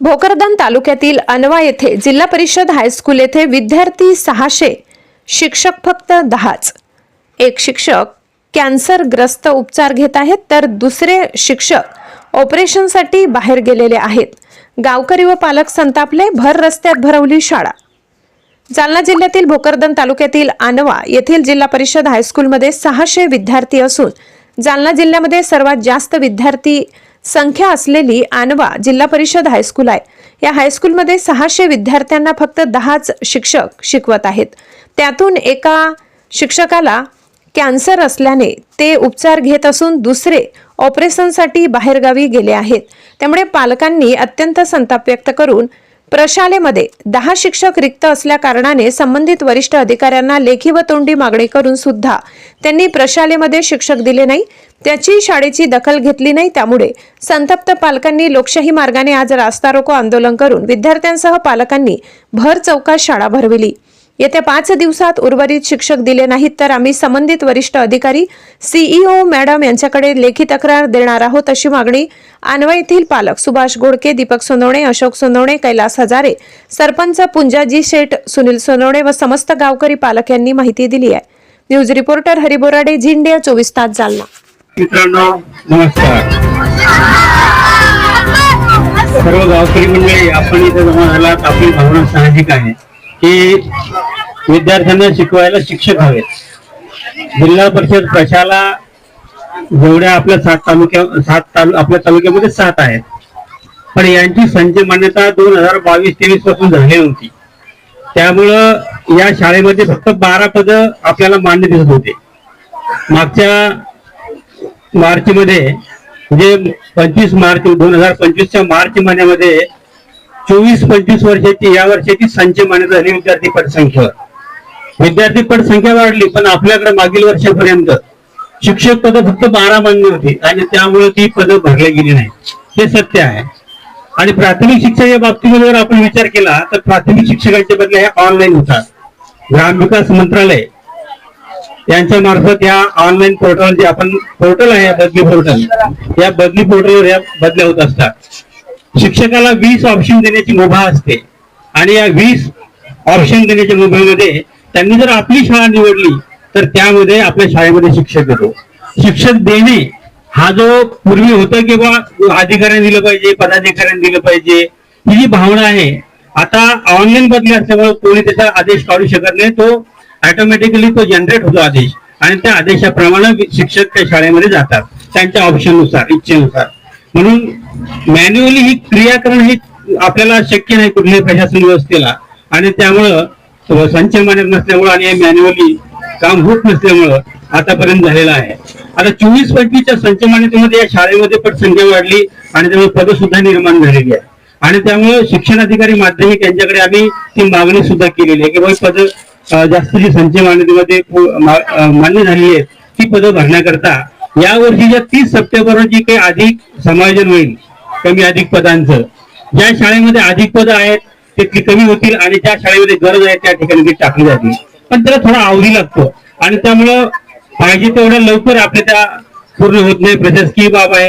भोकरदन तालुक्यातील अनवा येथे जिल्हा परिषद हायस्कूल येथे विद्यार्थी सहाशे शिक्षक फक्त दहाच. एक शिक्षक कॅन्सरग्रस्त उपचार घेत आहेत तर दुसरे शिक्षक ऑपरेशनसाठी बाहेर गेलेले आहेत. गावकरी व पालक संतापले भर रस्त्यात भरवली शाळा. जालना जिल्ह्यातील भोकरदन तालुक्यातील आनवा येथील जिल्हा परिषद हायस्कूलमध्ये सहाशे विद्यार्थी असून जालना जिल्ह्यामध्ये सर्वात जास्त विद्यार्थी संख्या असलेली आनवा जिल्हा परिषद हायस्कूल आहे. या हायस्कूलमध्ये सहाशे विद्यार्थ्यांना फक्त दहाच शिक्षक शिकवत आहेत. त्यातून एका शिक्षकाला कॅन्सर असल्याने ते उपचार घेत असून दुसरे ऑपरेशनसाठी बाहेरगावी गेले आहेत. त्यामुळे पालकांनी अत्यंत संताप व्यक्त करून प्रशालेमध्ये दहा शिक्षक रिक्त असल्या कारणाने संबंधित वरिष्ठ अधिकाऱ्यांना लेखी व तोंडी मागणी करून सुद्धा त्यांनी प्रशालेमध्ये शिक्षक दिले नाही. त्याची शाळेची दखल घेतली नाही. त्यामुळे संतप्त पालकांनी लोकशाही मार्गाने आज रास्ता रोको आंदोलन करून विद्यार्थ्यांसह पालकांनी भर चौकात शाळा भरविली. येत्या पाच दिवसात उर्वरित शिक्षक दिले नाहीत तर आम्ही संबंधित वरिष्ठ अधिकारी सीईओ मॅडम यांच्याकडे लेखी तक्रार देणार आहोत अशी मागणी आणवा येथील पालक सुभाष गोडके दीपक सोनवणे अशोक सोनवणे कैलास हजारे सरपंच पुंजाजी शेठ सुनील सोनवणे व समस्त गावकरी पालक यांनी माहिती दिली आहे. न्यूज रिपोर्टर हरिबोराडे झिंडिया चोवीस तास जालना. मित्रांनो नमस्कार. सर्व गावकरी मंडळी आपण इथे जमा झालात आपली भावना साहजिक आहे. की विद्यार्थ्यांना शिकवायला शिक्षक हवेत. जिल्हा परिषद प्रशाला जेवढ्या आपल्या सात तालुक्या सात तालु आपल्या तालुक्यामध्ये सात आहेत. पण यांची संच मान्यता दोन हजार बावीस तेवीसपासून झाली नव्हती. त्यामुळं या शाळेमध्ये फक्त बारा पद आपल्याला मान्य दिसत होते. मागच्या मार्च मध्ये म्हणजे पंचवीस मार्च दोन हजार पंचवीसच्या मार्च महिन्यामध्ये चोवीस पंचवीस वर्षाची या वर्षाची संच मान्यता झाली विद्यार्थी पटसंख्येवर विद्यार्थी पटसंख्या वाढली पण आपल्याकडे मागील वर्षापर्यंत शिक्षक पद फक्त बारा मान्य होती आणि त्यामुळे ती पदं भरली गेली नाही हे सत्य आहे. आणि प्राथमिक शिक्षणाच्या बाबतीमध्ये जर आपण विचार केला तर प्राथमिक शिक्षकांच्या बदल्या ह्या ऑनलाईन होतात. ग्रामविकास मंत्रालय यांच्या मार्फत या ऑनलाईन पोर्टल जे आपण पोर्टल आहे बदली पोर्टल या बदली पोर्टलवर या बदल्या होत असतात. शिक्षकाला वीस ऑप्शन देण्याची मुभा असते. आणि या वीस ऑप्शन देण्याच्या मुभेमध्ये त्यांनी जर आपली शाळा निवडली तर त्यामध्ये आपल्या शाळेमध्ये शिक्षक येतो. शिक्षक देणे हा जो पूर्वी होता की बा अधिकाऱ्यांनी दिलं पाहिजे पदाधिकाऱ्यांनी दिलं पाहिजे ही जी भावना आहे आता ऑनलाईन बदली असल्यामुळे कोणी त्याचा आदेश काढू शकत नाही. तो ऑटोमॅटिकली तो जनरेट होतो आदेश. आणि त्या आदेशाप्रमाणे शिक्षक त्या शाळेमध्ये जातात त्यांच्या ऑप्शननुसार इच्छेनुसार. म्हणून मॅन्युअली ही क्रिया करणं ही आपल्याला शक्य नाही कुठल्याही प्रशासन व्यवस्थेला. आणि त्यामुळं संच मानत नसल्यामुळं आणि मॅन्युअली काम होत नसल्यामुळं आतापर्यंत झालेलं आहे. आता चोवीस पंचवीसच्या संचमान्यतेमध्ये या शाळेमध्ये पटसंख्या वाढली आणि त्यामुळे पद सुद्धा निर्माण झालेली आहे आणि त्यामुळे शिक्षण अधिकारी माध्यमिक यांच्याकडे आम्ही ती मागणी सुद्धा केलेली आहे की बाबा पद जास्त संच मान्यतेमध्ये मान्य झालेली आहेत ती पदं भरण्याकरता या वर्षीच्या तीस सप्टेंबर रोजी काही अधिक समायोजन होईल कमी अधिक पदांचं. ज्या शाळेमध्ये अधिक पदं आहेत ते कमी होतील आणि ज्या शाळेमध्ये गरज आहे त्या ठिकाणी ती टाकली जातील. पण त्याला थोडा अवधी लागतो. आणि त्यामुळं पाहिजे तेवढ्या लवकर आपल्या त्या पूर्ण होत नाही. प्रशासकीय बाब आहे.